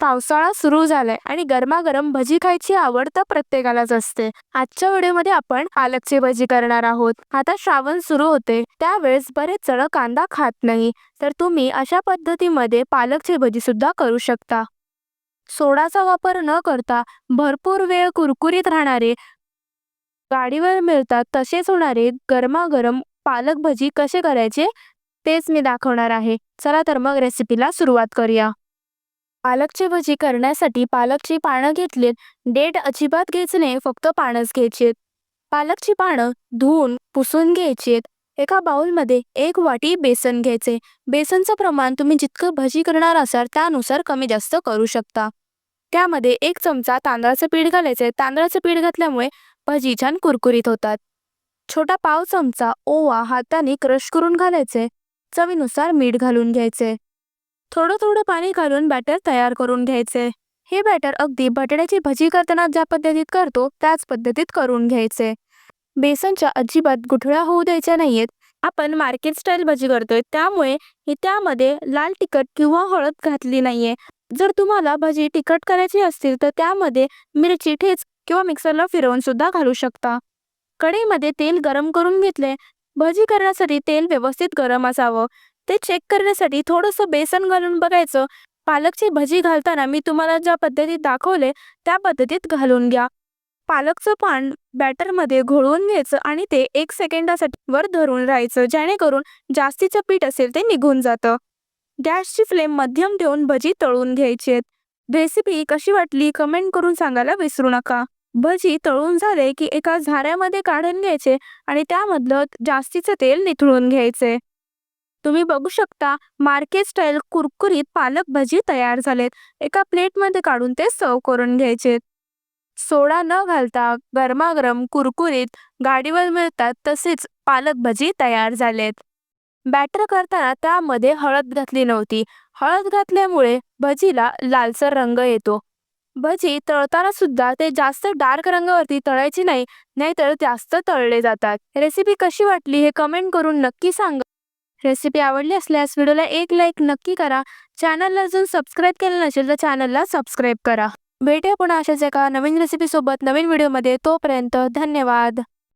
पावसाळा सुरू झालाय आणि गरमागरम भजी खायची आवड तर प्रत्येकालाच असते. आजच्या व्हिडिओमध्ये आपण पालकची भजी करणार आहोत. आता श्रावण सुरू होते. त्यावेळेस बरेच जण कांदा खात नाही. तर तुम्ही अशा पद्धतीमध्ये पालकची भजी सुद्धा करू शकता. सोडाचा वापर न करता भरपूर वेळ कुरकुरीत राहणारे गाडीवर मिळतात तसेच होणारे गरमागरम पालक भजी कसे करायचे तेच मी दाखवणार आहे. चला तर मग रेसिपीला सुरुवात करूया. पालकची भजी करण्यासाठी पालकची पानं घेतलीत. डेट अजिबात घ्यायचं नाही फक्त पानंच घ्यायची पालकची पानं धुवून पुसून घ्यायची एका बाउलमध्ये एक वाटी बेसन घ्यायचे. बेसनचं प्रमाण तुम्ही जितकं भजी करणार असाल त्यानुसार कमी जास्त करू शकता. त्यामध्ये एक चमचा तांदळाचं पीठ घालायचं तांदळाचं पीठ घातल्यामुळे भजी छान कुरकुरीत होतात. छोटा पाव चमचा ओवा हाताने क्रश करून घालायचे चवीनुसार मीठ घालून घ्यायचे थोडं थोडं पाणी घालून बॅटर तयार करून घ्यायचे. हे बॅटर अगदी बटाट्याची भजी करताना ज्या पद्धतीत करतो त्याच पद्धतीत करून घ्यायचे. बेसनच्या अजिबात गुठळ्या होऊ द्यायच्या नाहीयेत. आपण मार्केट स्टाईल भजी करतोय त्यामुळे ही त्यामध्ये लाल तिखट किंवा हळद घातली नाहीये. जर तुम्हाला भजी तिखट करायची असतील तर त्यामध्ये मिरची ठेच किंवा मिक्सरला फिरवून सुद्धा घालू शकता. कढईमध्ये तेल गरम करून घेतले. भजी करण्यासाठी तेल व्यवस्थित गरम असावं. ते चेक करण्यासाठी थोडंसं बेसन घालून बघायचं. पालकची भजी घालताना मी तुम्हाला ज्या पद्धतीत दाखवले त्या पद्धतीत घालून घ्या. पालकचं पान बॅटरमध्ये घोळवून घ्यायचं आणि ते एक सेकंदासाठी वर धरून राहायचं जेणेकरून जास्तीचं पीठ असेल ते निघून जातं. गॅसची फ्लेम मध्यम ठेवून भजी तळून घ्यायची आहेत. रेसिपी कशी वाटली कमेंट करून सांगायला विसरू नका. भजी तळून झाले की एका झाऱ्यामध्ये काढून घ्यायचे आणि त्यामधलं जास्तीचं तेल निथळून घ्यायचे. तुम्ही बघू शकता मार्केट स्टाईल कुरकुरीत पालक भजी तयार झालेत. एका प्लेटमध्ये काढून ते सर्व करून घ्यायचे. सोडा न घालता गरमागरम कुरकुरीत गाडीवर मिळतात तसेच पालक भजी तयार झालेत. बॅटर करताना त्यामध्ये हळद घातली नव्हती. हळद घातल्यामुळे भजीला लालसर रंग येतो. भजी तळताना सुद्धा ते जास्त डार्क रंगावरती तळायची नाही नाहीतर जास्त तळले जातात. रेसिपी कशी वाटली हे कमेंट करून नक्की सांगा. रेसिपी आवडली असल्यास व्हिडिओला एक लाईक नक्की करा. चॅनलला अजून सबस्क्राईब केलं नसेल तर चॅनलला सबस्क्राईब करा. भेटूया पुन्हा अशाच एका नवीन रेसिपीसोबत नवीन व्हिडिओमध्ये. तोपर्यंत धन्यवाद.